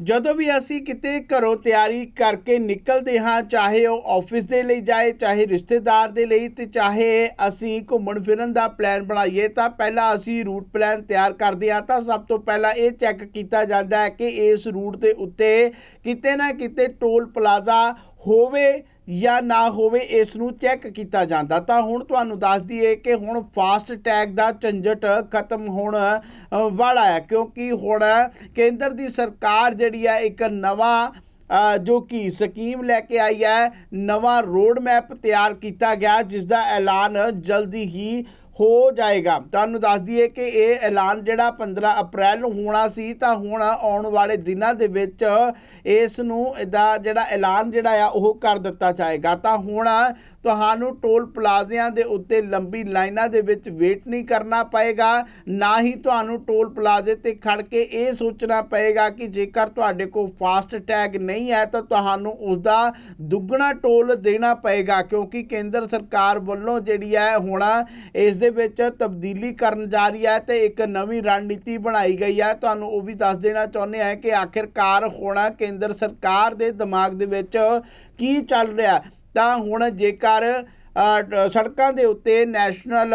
ਜਦੋਂ ਵੀ ਅਸੀਂ ਕਿਤੇ ਘਰੋਂ ਤਿਆਰੀ ਕਰਕੇ ਨਿਕਲਦੇ ਹਾਂ, ਚਾਹੇ ਉਹ ਆਫਿਸ ਦੇ ਲਈ ਜਾਏ, ਚਾਹੇ ਰਿਸ਼ਤੇਦਾਰ ਦੇ ਲਈ ਤੇ ਚਾਹੇ ਅਸੀਂ ਘੁੰਮਣ ਫਿਰਨ ਦਾ ਪਲਾਨ ਬਣਾਈਏ, ਤਾਂ ਪਹਿਲਾਂ ਅਸੀਂ ਰੂਟ ਪਲਾਨ ਤਿਆਰ ਕਰਦੇ ਹਾਂ। ਤਾਂ ਸਭ ਤੋਂ ਪਹਿਲਾਂ ਇਹ ਚੈੱਕ ਕੀਤਾ ਜਾਂਦਾ ਹੈ ਕਿ ਇਸ ਰੂਟ ਦੇ ਉੱਤੇ ਕਿਤੇ ਨਾ ਕਿਤੇ ਟੋਲ ਪਲਾਜ਼ਾ ਹੋਵੇ ਜਾਂ ਨਾ ਹੋਵੇ, ਇਸ ਨੂੰ ਚੈੱਕ ਕੀਤਾ ਜਾਂਦਾ। ਤਾਂ ਹੁਣ ਤੁਹਾਨੂੰ ਦੱਸ ਦਈਏ ਕਿ ਹੁਣ ਫਾਸਟ ਟੈਗ ਦਾ ਝੰਜਟ ਖਤਮ ਹੋਣ ਵਾਲਾ ਹੈ। ਕਿਉਂਕਿ ਹੁਣ ਕੇਂਦਰ ਦੀ ਸਰਕਾਰ ਜਿਹੜੀ ਹੈ, ਇੱਕ ਨਵਾਂ ਜੋ ਕਿ ਸਕੀਮ ਲੈ ਕੇ ਆਈ ਹੈ, ਨਵਾਂ ਰੋਡ ਮੈਪ ਤਿਆਰ ਕੀਤਾ ਗਿਆ ਜਿਸ ਦਾ ਐਲਾਨ ਜਲਦੀ ਹੀ ਹੋ ਜਾਏਗਾ। ਤੁਹਾਨੂੰ ਦੱਸ ਦਈਏ ਕਿ ਇਹ ਐਲਾਨ ਜਿਹੜਾ 15 ਅਪ੍ਰੈਲ ਨੂੰ ਹੋਣਾ ਸੀ, ਤਾਂ ਹੁਣ ਆਉਣ ਵਾਲੇ ਦਿਨਾਂ ਦੇ ਵਿੱਚ ਇਸ ਨੂੰ ਇਹਦਾ ਜਿਹੜਾ ਐਲਾਨ ਜਿਹੜਾ ਆ, ਉਹ ਕਰ ਦਿੱਤਾ ਜਾਏਗਾ। ਤਾਂ ਹੁਣ ਤੁਹਾਨੂੰ ਟੋਲ ਪਲਾਜ਼ਿਆਂ ਦੇ ਉੱਤੇ ਲੰਬੀ ਲਾਈਨਾਂ ਦੇ ਵਿੱਚ ਵੇਟ ਨਹੀਂ ਕਰਨਾ ਪਏਗਾ, ਨਾ ਹੀ ਤੁਹਾਨੂੰ ਟੋਲ ਪਲਾਜ਼ੇ ਤੇ ਖੜ ਕੇ ਇਹ ਸੋਚਣਾ ਪਏਗਾ ਕਿ ਜੇਕਰ ਤੁਹਾਡੇ ਕੋਲ ਫਾਸਟ ਟੈਗ ਨਹੀਂ ਹੈ ਤਾਂ ਤੁਹਾਨੂੰ ਉਸ ਦਾ ਦੁੱਗਣਾ ਟੋਲ ਦੇਣਾ ਪਏਗਾ, ਕਿਉਂਕਿ ਕੇਂਦਰ ਸਰਕਾਰ ਵੱਲੋਂ ਜਿਹੜੀ ਹੈ ਹੁਣ ਇਸ ਦੇ ਵਿੱਚ ਤਬਦੀਲੀ ਕਰਨ ਜਾ ਰਹੀ ਹੈ ਤੇ ਇੱਕ ਨਵੀਂ ਰਣਨੀਤੀ ਬਣਾਈ ਗਈ ਹੈ। ਤੁਹਾਨੂੰ ਉਹ ਵੀ ਦੱਸ ਦੇਣਾ ਚਾਹੁੰਦੇ ਹਾਂ ਕਿ ਆਖਿਰਕਾਰ ਹੋਣਾ ਕੇਂਦਰ ਸਰਕਾਰ ਦੇ ਦਿਮਾਗ ਦੇ ਵਿੱਚ ਕੀ ਚੱਲ ਰਿਹਾ ਤਾਂ ਹੁਣ ਜੇਕਰ ਸੜਕਾਂ ਦੇ ਉੱਤੇ ਨੈਸ਼ਨਲ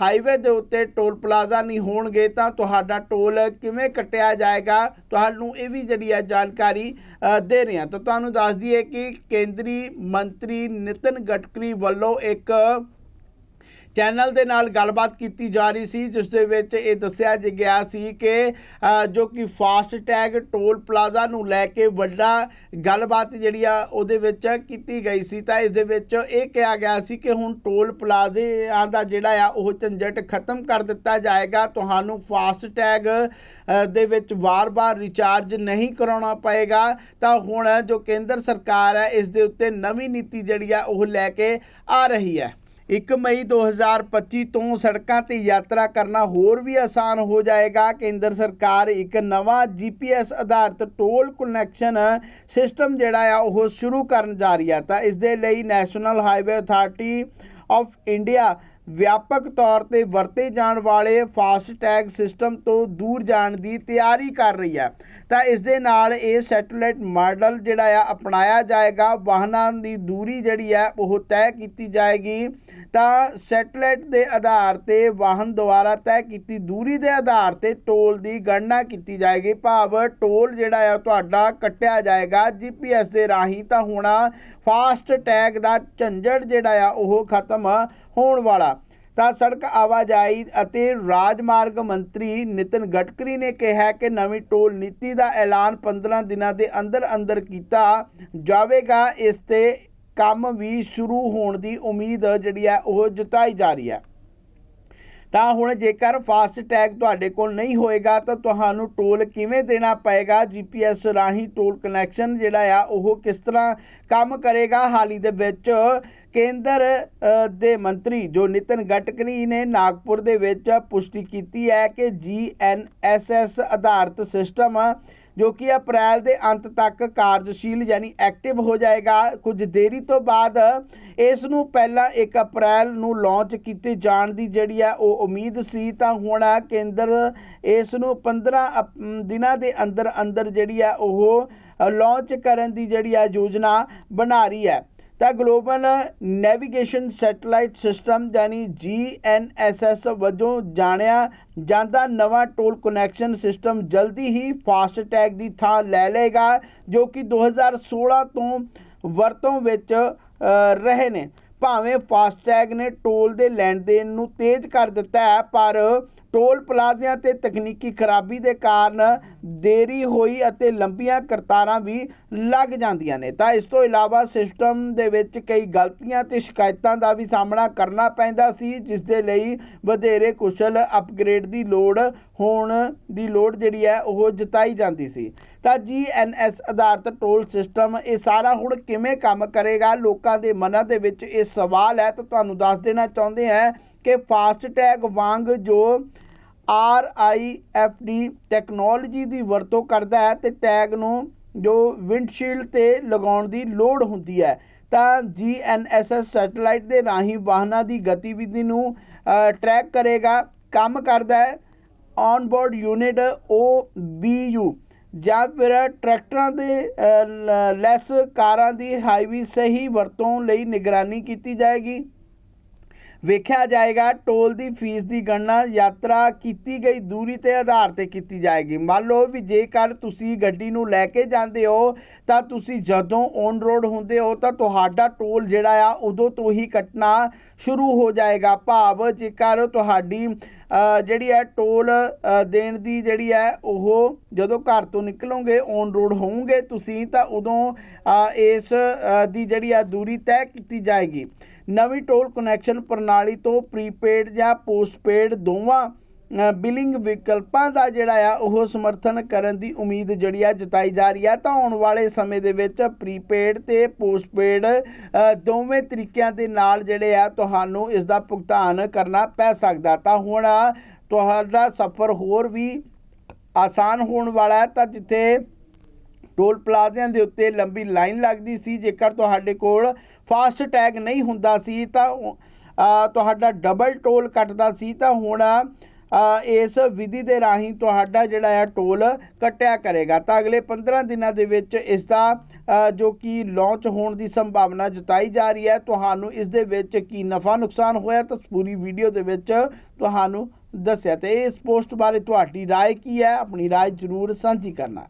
ਹਾਈਵੇ ਦੇ ਉੱਤੇ ਟੋਲ ਪਲਾਜ਼ਾ ਨਹੀਂ ਹੋਣਗੇ, ਤਾਂ ਤੁਹਾਡਾ ਟੋਲ ਕਿਵੇਂ ਕੱਟਿਆ ਜਾਏਗਾ? ਤੁਹਾਨੂੰ ਇਹ ਵੀ ਜਿਹੜੀ ਹੈ ਜਾਣਕਾਰੀ ਦੇ ਰਹੇ ਹਾਂ। ਤਾਂ ਤੁਹਾਨੂੰ ਦੱਸ ਦਈਏ ਕਿ ਕੇਂਦਰੀ ਮੰਤਰੀ ਨਿਤਨ ਗਡਕਰੀ ਵੱਲੋਂ ਇੱਕ ਚੈਨਲ ਦੇ ਨਾਲ ਗੱਲਬਾਤ ਕੀਤੀ ਜਾ ਰਹੀ ਸੀ, ਜਿਸ ਦੇ ਵਿੱਚ ਇਹ ਦੱਸਿਆ ਗਿਆ ਸੀ ਕਿ ਜੋ ਕਿ ਫਾਸਟ ਟੈਗ ਟੋਲ ਪਲਾਜ਼ਾ ਨੂੰ ਲੈ ਕੇ ਵੱਡਾ ਗੱਲਬਾਤ ਜਿਹੜੀ ਆ ਉਹਦੇ ਵਿੱਚ ਕੀਤੀ ਗਈ ਸੀ। ਤਾਂ ਇਸ ਦੇ ਵਿੱਚ ਇਹ ਕਿਹਾ ਗਿਆ ਸੀ ਕਿ ਹੁਣ ਟੋਲ ਪਲਾਜ਼ੇ ਦਾ ਜਿਹੜਾ ਆ, ਉਹ ਝੰਜਟ ਖਤਮ ਕਰ ਦਿੱਤਾ ਜਾਏਗਾ। ਤੁਹਾਨੂੰ ਫਾਸਟ ਟੈਗ ਦੇ ਵਿੱਚ ਵਾਰ-ਵਾਰ ਰਿਚਾਰਜ ਨਹੀਂ ਕਰਾਉਣਾ ਪਏਗਾ। ਤਾਂ ਹੁਣ ਜੋ ਕੇਂਦਰ ਸਰਕਾਰ ਹੈ, ਇਸ ਦੇ ਉੱਤੇ ਨਵੀਂ ਨੀਤੀ ਜਿਹੜੀ ਆ, ਉਹ ਲੈ ਕੇ ਆ ਰਹੀ ਹੈ। 1 ਮਈ 2025 ਤੋਂ ਸੜਕਾਂ ਤੇ ਯਾਤਰਾ ਕਰਨਾ ਹੋਰ ਵੀ ਆਸਾਨ ਹੋ ਜਾਏਗਾ। ਕੇਂਦਰ ਸਰਕਾਰ ਇੱਕ ਨਵਾਂ ਜੀਪੀਐਸ ਆਧਾਰਿਤ ਟੋਲ ਕਨੈਕਸ਼ਨ ਸਿਸਟਮ ਜਿਹੜਾ ਆ, ਉਹ ਸ਼ੁਰੂ ਕਰਨ ਜਾ ਰਹੀ ਹੈ ਤਾਂ ਇਸ ਦੇ ਲਈ National Highway Authority of India ਵਿਆਪਕ ਤੌਰ ਤੇ ਵਰਤੇ ਜਾਣ ਵਾਲੇ ਫਾਸਟ ਟੈਗ ਸਿਸਟਮ ਤੋਂ ਦੂਰ ਜਾਣ ਦੀ ਤਿਆਰੀ ਕਰ ਰਹੀ ਹੈ। ਤਾਂ ਇਸ ਦੇ ਨਾਲ ਇਹ ਸੈਟੇਲਾਈਟ ਮਾਡਲ ਜਿਹੜਾ ਆ ਅਪਣਾਇਆ ਜਾਏਗਾ। ਵਾਹਨਾਂ ਦੀ ਦੂਰੀ ਜਿਹੜੀ ਹੈ ਉਹ ਤੈਅ ਕੀਤੀ ਜਾਏਗੀ। ਤਾਂ ਸੈਟੇਲਾਈਟ ਦੇ ਆਧਾਰ ਤੇ ਵਾਹਨ ਦੁਆਰਾ ਤੈਅ ਕੀਤੀ ਦੂਰੀ ਦੇ ਆਧਾਰ ਤੇ ਟੋਲ ਦੀ ਗਣਨਾ ਕੀਤੀ ਜਾਏਗੀ। ਭਾਵ ਟੋਲ ਜਿਹੜਾ ਆ ਤੁਹਾਡਾ ਕੱਟਿਆ ਜਾਏਗਾ। ਜੀਪੀਐਸ ਦੇ ਰਾਹੀਂ ਤਾਂ ਹੋਣਾ ਫਾਸਟ ਟੈਗ ਦਾ ਝੰਜੜ ਜਿਹੜਾ ਆ ਉਹ ਖਤਮ ਹੋਣ ਵਾਲਾ। ਤਾਂ ਸੜਕ ਆਵਾਜਾਈ ਅਤੇ ਰਾਜਮਾਰਗ ਮੰਤਰੀ ਨਿਤਨ ਗਡਕਰੀ ਨੇ ਕਿਹਾ ਕਿ ਨਵੀਂ ਟੋਲ ਨੀਤੀ ਦਾ ਐਲਾਨ 15 ਦਿਨਾਂ ਦੇ ਅੰਦਰ ਅੰਦਰ ਕੀਤਾ ਜਾਵੇਗਾ। ਇਸ ਤੇ ਕੰਮ ਵੀ ਸ਼ੁਰੂ ਹੋਣ ਦੀ ਉਮੀਦ ਜਿਹੜੀ ਹੈ ਉਹ ਜਤਾਈ ਜਾ ਰਹੀ ਹੈ। ਤਾਂ ਹੁਣ ਜੇਕਰ ਫਾਸਟ ਟੈਗ ਤੁਹਾਡੇ ਕੋਲ ਨਹੀਂ ਹੋਏਗਾ, ਤਾਂ ਤੁਹਾਨੂੰ ਟੋਲ ਕਿਵੇਂ ਦੇਣਾ ਪਏਗਾ? ਜੀਪੀਐਸ ਰਾਹੀਂ ਟੋਲ ਕਨੈਕਸ਼ਨ ਜਿਹੜਾ ਆ, ਉਹ ਕਿਸ ਤਰ੍ਹਾਂ ਕੰਮ ਕਰੇਗਾ? ਹਾਲ ਹੀ ਦੇ ਵਿੱਚ ਕੇਂਦਰ ਦੇ ਮੰਤਰੀ ਜੋ ਨਿਤਨ ਗਡਕਰੀ ਨੇ ਨਾਗਪੁਰ ਦੇ ਵਿੱਚ ਪੁਸ਼ਟੀ ਕੀਤੀ ਹੈ ਕਿ ਜੀਐਨਐਸਐਸ ਆਧਾਰਿਤ ਸਿਸਟਮ ਜੋ ਕਿ ਅਪ੍ਰੈਲ ਦੇ ਅੰਤ ਤੱਕ ਕਾਰਜਸ਼ੀਲ ਯਾਨੀ ਐਕਟਿਵ ਹੋ ਜਾਏਗਾ। ਕੁਝ ਦੇਰੀ ਤੋਂ ਬਾਅਦ ਇਸ ਨੂੰ ਪਹਿਲਾਂ 1 ਅਪ੍ਰੈਲ ਨੂੰ ਲਾਂਚ ਕੀਤੇ ਜਾਣ ਦੀ ਜਿਹੜੀ ਆ ਉਹ ਉਮੀਦ ਸੀ, ਤਾਂ ਹੁਣ ਕੇਂਦਰ ਇਸ ਨੂੰ 15 ਅਪ- ਦਿਨਾਂ ਦੇ ਅੰਦਰ ਅੰਦਰ ਜਿਹੜੀ ਆ ਉਹ ਲਾਂਚ ਕਰਨ ਦੀ ਜਿਹੜੀ ਆ ਯੋਜਨਾ ਬਣਾ ਰਹੀ ਹੈ। ਤਾਂ ਗਲੋਬਲ ਨੈਵੀਗੇਸ਼ਨ ਸੈਟੇਲਾਈਟ ਸਿਸਟਮ ਯਾਨੀ GNSS ਵਜੋਂ ਜਾਣਿਆ ਜਾਂਦਾ, ਨਵਾਂ ਟੋਲ ਕਨੈਕਸ਼ਨ ਸਿਸਟਮ ਜਲਦੀ ਹੀ ਫਾਸਟ ਟੈਗ ਦੀ ਥਾਂ ਲੈ ਲਏਗਾ, ਜੋ ਕਿ 2016 ਤੋਂ ਵਰਤੋਂ ਵਿੱਚ ਰਹੇ ਨੇ। ਭਾਵੇਂ ਫਾਸਟ ਟੈਗ ਨੇ ਟੋਲ ਦੇ ਲੈਣ ਦੇਣ ਨੂੰ ਤੇਜ਼ ਕਰ ਦਿੱਤਾ ਹੈ, ਪਰ ਟੋਲ ਪਲਾਜ਼ਿਆਂ ਤੇ ਤਕਨੀਕੀ ਖਰਾਬੀ ਦੇ ਕਾਰਨ ਦੇਰੀ ਹੋਈ ਅਤੇ ਲੰਬੀਆਂ ਕਰਤਾਰਾਂ ਵੀ ਲੱਗ ਜਾਂਦੀਆਂ ਨੇ। ਤਾਂ ਇਸ ਤੋਂ ਇਲਾਵਾ ਸਿਸਟਮ ਦੇ ਵਿੱਚ ਕਈ ਗਲਤੀਆਂ ਤੇ ਸ਼ਿਕਾਇਤਾਂ ਦਾ ਵੀ ਸਾਹਮਣਾ ਕਰਨਾ ਪੈਂਦਾ ਸੀ, ਜਿਸ ਦੇ ਲਈ ਵਧੇਰੇ ਕੁਸ਼ਲ ਅਪਗ੍ਰੇਡ ਦੀ ਲੋੜ, ਹੋਣ ਦੀ ਲੋੜ ਜਿਹੜੀ ਹੈ, ਉਹ ਜਤਾਈ ਜਾਂਦੀ ਸੀ। ਤਾਂ ਜੀਐਨਐਸ ਆਧਾਰਿਤ ਟੋਲ ਸਿਸਟਮ ਇਹ ਸਾਰਾ ਹੁਣ ਕਿਵੇਂ ਕੰਮ ਕਰੇਗਾ? ਲੋਕਾਂ ਦੇ ਮਨਾਂ ਦੇ ਵਿੱਚ ਇਹ ਸਵਾਲ ਹੈ। ਤਾਂ ਤੁਹਾਨੂੰ ਦੱਸ ਦੇਣਾ ਚਾਹੁੰਦੇ ਹਾਂ ਕਿ ਫਾਸਟ ਟੈਗ ਵਾਂਗ ਜੋ R I F D technology ਦੀ ਵਰਤੋਂ ਕਰਦਾ ਹੈ ਤੇ ਟੈਗ ਨੂੰ ਜੋ ਵਿੰਡਸ਼ੀਲਡ ਤੇ ਲਗਾਉਣ ਦੀ ਲੋੜ ਹੁੰਦੀ ਹੈ, ਤਾਂ ਜੀਐਨਐਸਐਸ ਸੈਟੇਲਾਈਟ ਦੇ ਰਾਹੀਂ ਵਾਹਨਾਂ ਦੀ ਗਤੀਵਿਧੀ ਨੂੰ ਟਰੈਕ ਕਰੇਗਾ, ਕੰਮ ਕਰਦਾ ਹੈ ਔਨਬੋਰਡ ਯੂਨਿਟ OBU ਜਾਂ ਫਿਰ ਟਰੈਕਟਰਾਂ ਦੇ ਲੈਸ ਕਾਰਾਂ ਦੀ ਹਾਈਵੇ ਸਹੀ ਵਰਤੋਂ ਲਈ ਨਿਗਰਾਨੀ ਕੀਤੀ ਜਾਏਗੀ। ਵੇਖਿਆ ਜਾਏਗਾ, ਟੋਲ ਦੀ ਫੀਸ ਦੀ ਗਣਨਾ ਯਾਤਰਾ ਕੀਤੀ ਗਈ, ਦੂਰੀ ਤੇ ਆਧਾਰ ਤੇ ਕੀਤੀ ਜਾਏਗੀ। ਮੰਨ ਲਓ ਵੀ ਜੇਕਰ ਤੁਸੀਂ ਗੱਡੀ ਨੂੰ ਲੈ ਕੇ ਜਾਂਦੇ ਹੋ, ਤਾਂ ਤੁਸੀਂ ਜਦੋਂ ਔਨ ਰੋਡ ਹੁੰਦੇ ਹੋ, ਤਾਂ ਤੁਹਾਡਾ ਟੋਲ ਜਿਹੜਾ ਆ, ਉਦੋਂ ਤੋਂ ਹੀ ਕੱਟਣਾ ਸ਼ੁਰੂ ਹੋ ਜਾਏਗਾ। ਭਾਵ ਜੇਕਰ ਤੁਹਾਡੀ ਜਿਹੜੀ ਹੈ ਟੋਲ ਦੇਣ ਦੀ ਜਿਹੜੀ ਹੈ ਉਹ ਜਦੋਂ ਘਰ ਤੋਂ ਨਿਕਲੋਗੇ ਔਨ ਰੋਡ ਹੋਵੋਗੇ ਤੁਸੀਂ, ਤਾਂ ਉਦੋਂ ਇਸ ਦੀ ਜਿਹੜੀ ਆ ਦੂਰੀ ਤੈਅ ਕੀਤੀ ਜਾਏਗੀ। ਨਵੀਂ ਟੋਲ ਕਨੈਕਸ਼ਨ ਪ੍ਰਣਾਲੀ ਤੋਂ ਪ੍ਰੀਪੇਡ ਜਾਂ ਪੋਸਟਪੇਡ ਦੋਵਾਂ ਬਿਲਿੰਗ ਵਿਕਲਪਾਂ ਦਾ ਜਿਹੜਾ ਆ, ਉਹ ਸਮਰਥਨ ਕਰਨ ਦੀ ਉਮੀਦ ਜਿਹੜੀ ਆ ਜਤਾਈ ਜਾ ਰਹੀ ਆ। ਤਾਂ ਆਉਣ ਵਾਲੇ ਸਮੇਂ ਦੇ ਵਿੱਚ ਪ੍ਰੀਪੇਡ ਤੇ ਪੋਸਟਪੇਡ ਦੋਵੇਂ ਤਰੀਕਿਆਂ ਦੇ ਨਾਲ ਜਿਹੜੇ ਆ, ਤੁਹਾਨੂੰ ਇਸ ਦਾ ਭੁਗਤਾਨ ਕਰਨਾ ਪੈ ਸਕਦਾ। ਤਾਂ ਹੁਣ ਤੁਹਾਡਾ ਸਫ਼ਰ ਹੋਰ ਵੀ ਆਸਾਨ ਹੋਣ ਵਾਲਾ ਹੈ। ਤਾਂ ਜਿੱਥੇ ਟੋਲ ਪਲਾਜ਼ਿਆਂ ਦੇ ਉੱਤੇ ਲੰਬੀ ਲਾਈਨ ਲੱਗਦੀ ਸੀ ਜੇਕਰ ਤੁਹਾਡੇ ਕੋਲ ਫਾਸਟ ਟੈਗ ਨਹੀਂ ਹੁੰਦਾ ਸੀ ਤਾਂ ਉਹ, ਅ, ਤੁਹਾਡਾ ਡਬਲ ਟੋਲ ਕੱਟਦਾ ਸੀ ਤਾਂ ਹੁਣ ਅ, ਇਸ ਵਿਧੀ ਦੇ ਰਾਹੀਂ ਤੁਹਾਡਾ ਜਿਹੜਾ ਆ ਟੋਲ ਕੱਟਿਆ ਕਰੇਗਾ ਤਾਂ ਅਗਲੇ 15 ਦਿਨਾਂ ਦੇ ਵਿੱਚ ਇਸ ਦਾ ਅ, ਜੋ ਕਿ ਲਾਂਚ ਹੋਣ ਦੀ ਸੰਭਾਵਨਾ ਜਤਾਈ ਜਾ ਰਹੀ ਹੈ ਤੁਹਾਨੂੰ ਇਸ ਦੇ ਵਿੱਚ ਕੀ ਨਫਾ ਨੁਕਸਾਨ ਹੋਇਆ ਤਾਂ ਪੂਰੀ ਵੀਡੀਓ ਦੇ ਵਿੱਚ ਤੁਹਾਨੂੰ ਦੱਸਿਆ ਤੇ ਇਸ ਪੋਸਟ ਬਾਰੇ ਤੁਹਾਡੀ رائے ਕੀ ਹੈ ਆਪਣੀ رائے ਜ਼ਰੂਰ ਸਾਂਝੀ ਕਰਨਾ